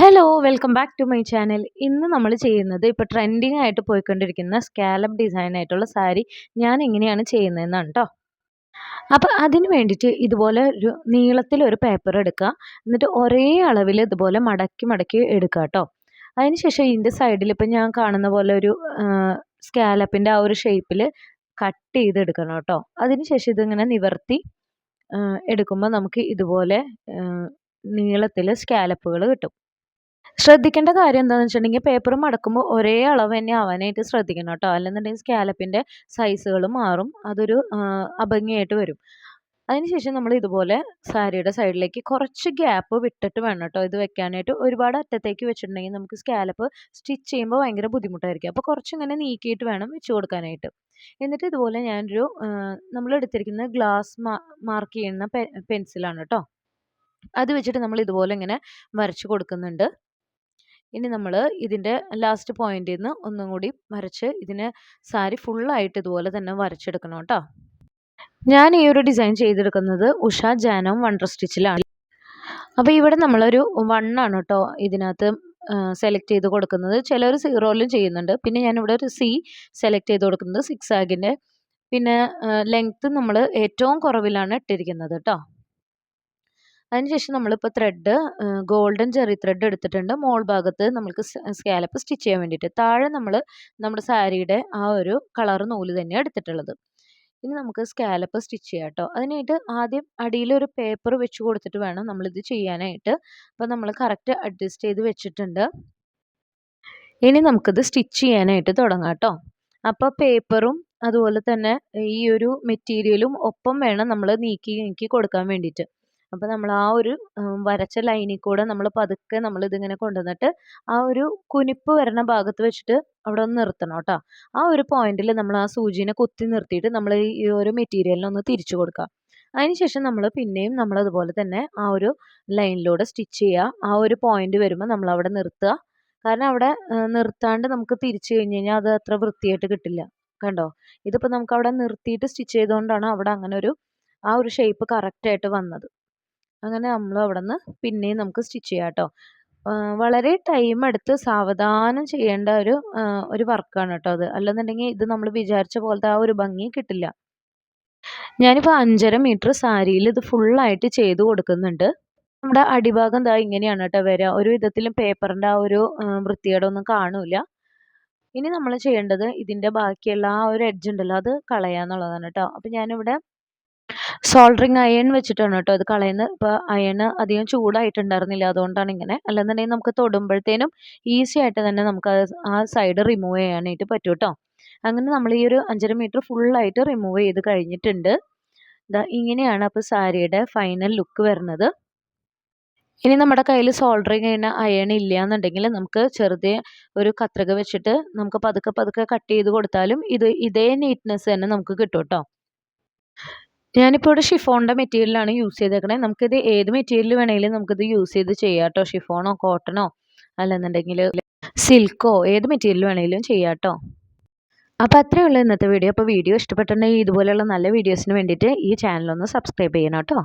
Hello welcome back to my channel ഇന്ന് നമ്മൾ ചെയ്യുന്നത് ഇപ്പോൾ ട്രെൻഡിങ് ആയിട്ട് പോയിക്കൊണ്ടിരിക്കുന്ന സ്കാലപ്പ് ഡിസൈൻ ആയിട്ടുള്ള സാരി ഞാൻ എങ്ങനെയാണ് ചെയ്യുന്നതെന്നാണ് കേട്ടോ അപ്പോൾ അതിന് വേണ്ടിയിട്ട് ഇതുപോലെ ഒരു നീളത്തിൽ ഒരു പേപ്പർ എടുക്കുക. എന്നിട്ട് ഒരേ അളവിൽ ഇതുപോലെ മടക്കി മടക്കി എടുക്കുക കേട്ടോ അതിനുശേഷം ഇതിന്റെ സൈഡിൽ ഇപ്പം ഞാൻ കാണുന്ന പോലെ ഒരു സ്കാലപ്പിന്റെ ആ ഒരു ഷേപ്പിൽ കട്ട് ചെയ്തെടുക്കണം കേട്ടോ അതിനുശേഷം ഇതിങ്ങനെ നിവർത്തി എടുക്കുമ്പോൾ നമുക്ക് ഇതുപോലെ നീളത്തിൽ സ്കാലപ്പുകൾ കിട്ടും. ശ്രദ്ധിക്കേണ്ട കാര്യം എന്താണെന്ന് വെച്ചിട്ടുണ്ടെങ്കിൽ പേപ്പർ മടക്കുമ്പോൾ ഒരേ അളവ് തന്നെ ആവാനായിട്ട് ശ്രദ്ധിക്കണം കേട്ടോ. അല്ലെന്നുണ്ടെങ്കിൽ സ്കാലപ്പിന്റെ സൈസുകൾ മാറും. അതൊരു അഭംഗിയായിട്ട് വരും. അതിനുശേഷം നമ്മൾ ഇതുപോലെ സാരിയുടെ സൈഡിലേക്ക് കുറച്ച് ഗ്യാപ്പ് വിട്ടിട്ട് വേണം കേട്ടോ. ഇത് വെക്കാനായിട്ട് ഒരുപാട് അറ്റത്തേക്ക് വെച്ചിട്ടുണ്ടെങ്കിൽ നമുക്ക് സ്കാലപ്പ് സ്റ്റിച്ച് ചെയ്യുമ്പോൾ ഭയങ്കര ബുദ്ധിമുട്ടായിരിക്കും. അപ്പോൾ കുറച്ചിങ്ങനെ നീക്കിയിട്ട് വേണം വെച്ച് കൊടുക്കാനായിട്ട്. എന്നിട്ട് ഇതുപോലെ ഞാനൊരു നമ്മൾ എടുത്തിരിക്കുന്ന ഗ്ലാസ് മാർക്ക് ചെയ്യുന്ന പെൻസിലാണ് കേട്ടോ. അത് വെച്ചിട്ട് നമ്മൾ ഇതുപോലെ ഇങ്ങനെ വരച്ച് കൊടുക്കുന്നുണ്ട്. ഇനി നമ്മൾ ഇതിന്റെ ലാസ്റ്റ് പോയിന്റിൽ നിന്ന് ഒന്നും കൂടി വരച്ച് ഇതിനെ സാരി ഫുള്ളായിട്ട് ഇതുപോലെ തന്നെ വരച്ചെടുക്കണം കേട്ടോ. ഞാൻ ഈ ഒരു ഡിസൈൻ ചെയ്തെടുക്കുന്നത് ഉഷ ജാനോ വണ്ടർ സ്റ്റിച്ചിലാണ് അപ്പോൾ ഇവിടെ നമ്മളൊരു വണ്ണാണ് കേട്ടോ ഇതിനകത്ത് സെലക്ട് ചെയ്ത് കൊടുക്കുന്നത്. ചിലർ സീറോയിലും ചെയ്യുന്നുണ്ട്. പിന്നെ ഞാനിവിടെ ഒരു സി സെലക്ട് ചെയ്ത് കൊടുക്കുന്നത് സിക്സ് ആഗിന്റെ പിന്നെ ലെങ്ത്ത് നമ്മൾ ഏറ്റവും കുറവിലാണ് ഇട്ടിരിക്കുന്നത് കേട്ടോ. അതിനുശേഷം നമ്മളിപ്പോൾ ത്രെഡ് ഗോൾഡൻ ചെറി ത്രെഡ് എടുത്തിട്ടുണ്ട്. മോൾ ഭാഗത്ത് നമുക്ക് സ്കാലപ്പ് സ്റ്റിച്ച് ചെയ്യാൻ വേണ്ടിയിട്ട്. താഴെ നമ്മൾ നമ്മുടെ സാരിയുടെ ആ ഒരു കളർ നൂൽ തന്നെ എടുത്തിട്ടുള്ളത്. ഇനി നമുക്ക് സ്കാലപ്പ് സ്റ്റിച്ച് ചെയ്യാം കേട്ടോ. അതിനായിട്ട് ആദ്യം അടിയിലൊരു പേപ്പർ വെച്ച് കൊടുത്തിട്ട് വേണം നമ്മളിത് ചെയ്യാനായിട്ട്. അപ്പോൾ നമ്മൾ കറക്റ്റ് അഡ്ജസ്റ്റ് ചെയ്ത് വെച്ചിട്ടുണ്ട്. ഇനി നമുക്കിത് സ്റ്റിച്ച് ചെയ്യാനായിട്ട് തുടങ്ങാം കേട്ടോ. അപ്പോൾ പേപ്പറും അതുപോലെ തന്നെ ഈ ഒരു മെറ്റീരിയലും ഒപ്പം വേണം നമ്മൾ നീക്കി നീക്കി കൊടുക്കാൻ വേണ്ടിയിട്ട്. അപ്പോൾ നമ്മൾ ആ ഒരു വരച്ച ലൈനിൽ കൂടെ നമ്മൾ പതുക്കെ നമ്മൾ ഇതിങ്ങനെ കൊണ്ടുവന്നിട്ട് ആ ഒരു കുനിപ്പ് വരുന്ന ഭാഗത്ത് വെച്ചിട്ട് അവിടെ ഒന്ന് നിർത്തണം കേട്ടോ. ആ ഒരു പോയിന്റിൽ നമ്മൾ ആ സൂചിനെ കുത്തി നിർത്തിയിട്ട് നമ്മൾ ഈ ഒരു മെറ്റീരിയലിനൊന്ന് തിരിച്ചു കൊടുക്കുക. അതിനുശേഷം നമ്മൾ പിന്നെയും നമ്മൾ അതുപോലെ തന്നെ ആ ഒരു ലൈനിലൂടെ സ്റ്റിച്ച് ചെയ്യുക. ആ ഒരു പോയിന്റ് വരുമ്പോൾ നമ്മൾ അവിടെ നിർത്തുക. കാരണം അവിടെ നിർത്താണ്ട് നമുക്ക് തിരിച്ചു കഴിഞ്ഞ് കഴിഞ്ഞാൽ അത് അത്ര വൃത്തിയായിട്ട് കിട്ടില്ല. കണ്ടോ? ഇതിപ്പോൾ നമുക്ക് അവിടെ നിർത്തിയിട്ട് സ്റ്റിച്ച് ചെയ്തുകൊണ്ടാണ് അവിടെ അങ്ങനെ ഒരു ആ ഒരു ഷേപ്പ് കറക്റ്റായിട്ട് വന്നത്. അങ്ങനെ നമ്മൾ അവിടെ നിന്ന് പിന്നെയും നമുക്ക് സ്റ്റിച്ച് ചെയ്യാം കേട്ടോ. വളരെ ടൈം എടുത്ത് സാവധാനം ചെയ്യേണ്ട ഒരു ഒരു വർക്കാണ് കേട്ടോ അത്. അല്ലെന്നുണ്ടെങ്കിൽ ഇത് നമ്മൾ വിചാരിച്ച പോലത്തെ ആ ഒരു ഭംഗി കിട്ടില്ല. ഞാനിപ്പോൾ അഞ്ചര മീറ്റർ സാരിയിൽ ഇത് ഫുള്ളായിട്ട് ചെയ്ത് കൊടുക്കുന്നുണ്ട്. നമ്മുടെ അടിഭാഗം ദാ ഇങ്ങനെയാണ് കേട്ടോ വരിക ഒരു വിധത്തിലും പേപ്പറിന്റെ ആ ഒരു വൃത്തികേടൊന്നും കാണൂല. ഇനി നമ്മൾ ചെയ്യേണ്ടത് ഇതിന്റെ ബാക്കിയുള്ള ആ ഒരു എഡ്ജ് ഉണ്ടല്ലോ അത് കളയാന്നുള്ളതാണ് കേട്ടോ. അപ്പം ഞാനിവിടെ സോൾഡറിങ് അയൺ വെച്ചിട്ടാണ് കേട്ടോ അത് കളയുന്നത്. ഇപ്പോൾ അയൺ അധികം ചൂടായിട്ടുണ്ടായിരുന്നില്ല. അതുകൊണ്ടാണ് ഇങ്ങനെ. അല്ലെന്നുണ്ടെങ്കിൽ നമുക്ക് തൊടുമ്പോഴത്തേനും ഈസി ആയിട്ട് തന്നെ നമുക്ക് ആ സൈഡ് റിമൂവ് ചെയ്യാനായിട്ട് പറ്റും കേട്ടോ അങ്ങനെ നമ്മൾ ഈ ഒരു അഞ്ചര മീറ്റർ ഫുള്ളായിട്ട് റിമൂവ് ചെയ്ത് കഴിഞ്ഞിട്ടുണ്ട്. ഇതാ ഇങ്ങനെയാണ് അപ്പോൾ സാരിയുടെ ഫൈനൽ ലുക്ക് വരുന്നത്. ഇനി നമ്മുടെ കയ്യിൽ സോൾഡറിങ് ചെയ്യുന്ന അയൺ ഇല്ല എന്നുണ്ടെങ്കിൽ നമുക്ക് ചെറുതെ ഒരു കത്രിക വെച്ചിട്ട് നമുക്ക് പതുക്കെ പതുക്കെ കട്ട് ചെയ്ത് കൊടുത്താലും ഇത് ഇതേ നീറ്റ്നെസ് തന്നെ നമുക്ക് കിട്ടും കേട്ടോ ഞാനിപ്പോൾ ഇവിടെ ഷിഫോണിന്റെ മെറ്റീരിയലാണ് യൂസ് ചെയ്തേക്കണത് നമുക്കിത് ഏത് മെറ്റീരിയൽ വേണമെങ്കിലും നമുക്കിത് യൂസ് ചെയ്ത് ചെയ്യാം കേട്ടോ ഷിഫോണോ കോട്ടണോ അല്ലെന്നുണ്ടെങ്കിൽ സിൽക്കോ ഏത് മെറ്റീരിയൽ വേണമെങ്കിലും ചെയ്യാം കേട്ടോ അപ്പോൾ അത്രയേ ഉള്ളൂ ഇന്നത്തെ വീഡിയോ അപ്പോൾ വീഡിയോ ഇഷ്ടപ്പെട്ടിട്ടുണ്ടെങ്കിൽ ഇതുപോലെയുള്ള നല്ല വീഡിയോസിന് വേണ്ടിയിട്ട് ഈ ചാനലൊന്ന് സബ്സ്ക്രൈബ് ചെയ്യണം കേട്ടോ.